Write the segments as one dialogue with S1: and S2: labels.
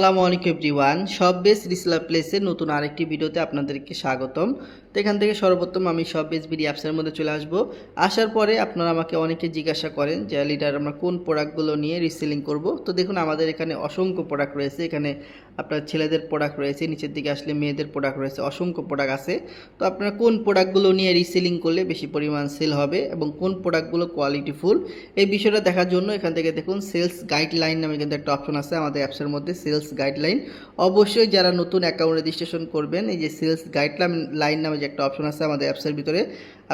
S1: আসসালামু আলাইকুম এভরিওয়ান সব বেস রিসলার প্লেসের নতুন আরেকটি ভিডিওতে আপনাদেরকে স্বাগতম। তো এখান থেকে সর্বপ্রথম আমি সব বেস বিডি অ্যাপসের মধ্যে চলে আসব। আসার পরে আপনারা আমাকে অনেকে জিজ্ঞাসা করেন যে, লিডার, আমরা কোন প্রোডাক্টগুলো নিয়ে রিসেলিং করব? তো দেখুন, আমাদের এখানে অসংখ্য প্রোডাক্ট রয়েছে। এখানে আপনার ছেলেদের প্রোডাক্ট রয়েছে, নিচের দিকে আসলে মেয়েদের প্রোডাক্ট রয়েছে, অসংখ্য প্রোডাক্ট আছে। তো আপনারা কোন প্রোডাক্টগুলো নিয়ে রিসেলিং করলে বেশি পরিমাণ সেল হবে এবং কোন প্রোডাক্টগুলো কোয়ালিটিফুল এই বিষয়টা দেখার জন্য এখান থেকে দেখুন সেলস গাইডলাইন নামে কিন্তু একটা অপশন আছে আমাদের অ্যাপসের মধ্যে সেলস গাইডলাইন অবশ্যই যারা নতুন অ্যাকাউন্ট রেজিস্ট্রেশন করবেন, এই যে সেলস গাইডলাইন লাইন নামে যে একটা অপশন আছে আমাদের অ্যাপসের ভিতরে।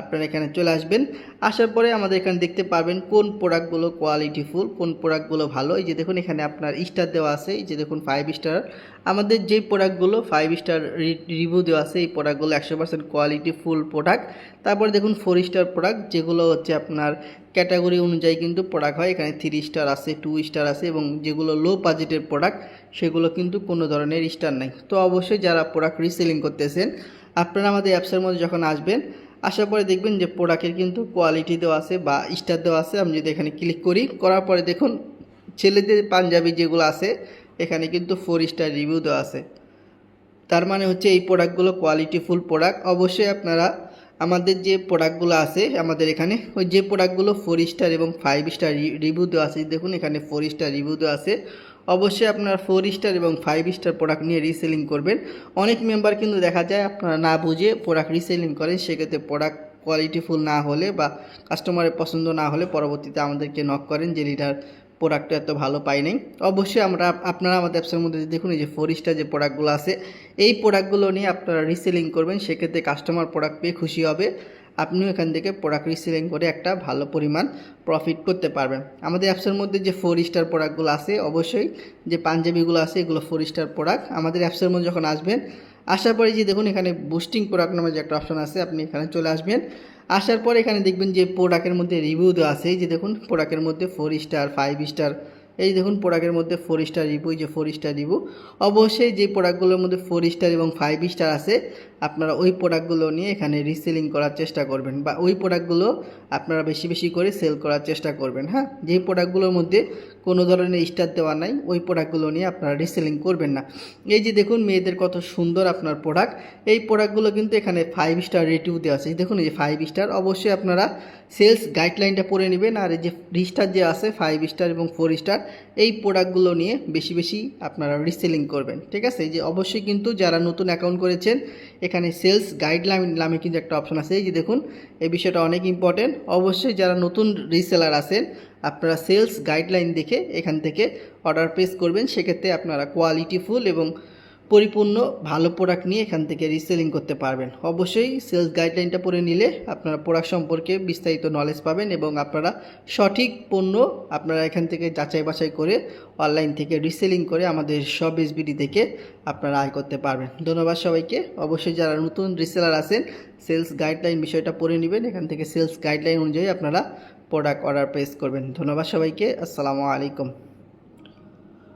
S1: আপনারা এখানে চলে আসবেন। আসার পরে আমাদের এখানে দেখতে পারবেন কোন প্রোডাক্টগুলো কোয়ালিটিফুল কোন প্রোডাক্টগুলো ভালো। এই যে দেখুন এখানে আপনার স্টার দেওয়া আছে, এই যে দেখুন ফাইভ স্টার আমাদের যে প্রোডাক্টগুলো ফাইভ স্টার রিভিউ দেওয়া আছে, এই প্রোডাক্টগুলো একশো পার্সেন্ট কোয়ালিটি ফুল প্রোডাক্ট তারপরে দেখুন ফোর স্টার প্রোডাক্ট যেগুলো হচ্ছে আপনার ক্যাটাগরি অনুযায়ী কিন্তু প্রোডাক্ট হয়। এখানে থ্রি স্টার আছে টু স্টার আছে এবং যেগুলো লো বাজেটের প্রোডাক্ট সেগুলো কিন্তু কোনো ধরনের স্টার নাই। তো অবশ্যই যারা প্রোডাক্ট রিসেলিং করতেছেন আপনারা আমাদের অ্যাপসের মধ্যে যখন আসবেন, আসার পরে দেখবেন যে প্রোডাক্টের কিন্তু কোয়ালিটি দেওয়া আছে বা স্টার দেওয়া আছে। আমি যদি এখানে ক্লিক করি, করার পরে দেখুন, ছেলেদের পাঞ্জাবি যেগুলো আছে, এখানে কিন্তু ফোর স্টার রিভিউ দেওয়া আছে। তার মানে হচ্ছে এই প্রোডাক্টগুলো কোয়ালিটিফুল প্রোডাক্ট অবশ্যই আপনারা আমাদের যে প্রোডাক্টগুলো আছে, আমাদের এখানে ওই যে প্রোডাক্টগুলো ফোর স্টার এবং ফাইভ স্টার রিভিউ দেওয়া আছে, দেখুন এখানে ফোর স্টার রিভিউ দেওয়া আছে। অবশ্যই আপনারা ফোর স্টার এবং ফাইভ স্টার প্রোডাক্ট নিয়ে রিসেলিং করবেন। অনেক মেম্বার কিন্তু দেখা যায় আপনারা না বুঝে প্রোডাক্ট রিসেলিং করেন, সেক্ষেত্রে প্রোডাক্ট কোয়ালিটিফুল না হলে বা কাস্টমারের পছন্দ না হলে পরবর্তীতে আমাদেরকে নক করেন, যে লিডার প্রোডাক্টটা এত ভালো পাই নাই। অবশ্যই আমরা, আপনারা আমাদের অ্যাপসের মধ্যে দেখুন এই যে ফোর স্টার যে প্রোডাক্টগুলো আছে, এই প্রোডাক্টগুলো নিয়ে আপনারা রিসেলিং করবেন, সেক্ষেত্রে কাস্টমার প্রোডাক্ট পেয়ে খুশি হবে। আপনিও এখান থেকে প্রোডাক্ট রিসেলিং করে একটা ভালো পরিমাণ প্রফিট করতে পারবেন। আমাদের অ্যাপসের মধ্যে যে ফোর স্টার প্রোডাক্টগুলো আছে, অবশ্যই যে পাঞ্জাবিগুলো আছে, এগুলো ফোর স্টার প্রোডাক্ট আমাদের অ্যাপসের মধ্যে যখন আসবেন আসার পরে যে দেখুন এখানে বুস্টিং প্রোডাক্ট নামে যে একটা অপশন আছে, আপনি এখানে চলে আসবেন। আসার পরে এখানে দেখবেন যে প্রোডাক্টের মধ্যে রিভিউ দেওয়া আছে যে দেখুন প্রোডাক্টের মধ্যে ফোর স্টার ফাইভ স্টার এই দেখুন প্রোডাক্টের মধ্যে ফোর স্টার রিভিউ যে ফোর স্টার রিভিউ অবশ্যই যে প্রোডাক্টগুলোর মধ্যে ফোর স্টার এবং ফাইভ স্টার আছে, আপনারা ওই প্রোডাক্টগুলো নিয়ে এখানে রিসেলিং করার চেষ্টা করবেন বা ওই প্রোডাক্টগুলো আপনারা বেশি বেশি করে সেল করার চেষ্টা করবেন হ্যাঁ? যেই প্রোডাক্টগুলোর মধ্যে কোনো ধরনের স্টার দেওয়া নাই, ওই প্রোডাক্টগুলো নিয়ে আপনারা রিসেলিং করবেন না। এই যে দেখুন মেয়েদের কত সুন্দর আপনার প্রোডাক্ট এই প্রোডাক্টগুলো কিন্তু এখানে ফাইভ স্টার রেটিউ দেওয়া আছে। দেখুন এই যে ফাইভ স্টার অবশ্যই আপনারা সেলস গাইডলাইনটা পড়ে নেবেন আর এই যে স্টার যে আছে ফাইভ স্টার এবং ফোর স্টার এই প্রোডাক্টগুলো নিয়ে বেশি বেশি আপনারা রিসেলিং করবেন। ঠিক আছে? এই যে অবশ্যই কিন্তু যারা নতুন অ্যাকাউন্ট করেছেন, এখানে সেলস গাইডলাইন নামে কিন্তু একটা অপশন আছে। এই যে দেখুন, এই বিষয়টা অনেক ইম্পর্টেন্ট অবশ্যই যারা নতুন রিসেলার আছেন আপনারা সেলস গাইডলাইন দেখে এখান থেকে অর্ডার প্লেস করবেন। সেক্ষেত্রে আপনারা কোয়ালিটিফুল এবং পরিপূর্ণ, ভালো প্রোডাক্ট নিয়ে এখান থেকে রিসেলিং করতে পারবেন। অবশ্যই সেলস গাইডলাইনটা পড়ে নিলে আপনারা প্রোডাক্ট সম্পর্কে বিস্তারিত নলেজ পাবেন এবং আপনারা সঠিক পণ্য আপনারা এখান থেকে যাচাই বাছাই করে অনলাইন থেকে রিসেলিং করে আমাদের সব এসবিডি থেকে আপনারা আয় করতে পারবেন। ধন্যবাদ সবাইকে। অবশ্যই যারা নতুন রিসেলার আছেন সেলস গাইডলাইন বিষয়টা পড়ে নেবেন। এখান থেকে সেলস গাইডলাইন অনুযায়ী আপনারা প্রোডাক্ট অর্ডার প্লেস করবেন। ধন্যবাদ সবাইকে। আসসালামু আলাইকুম।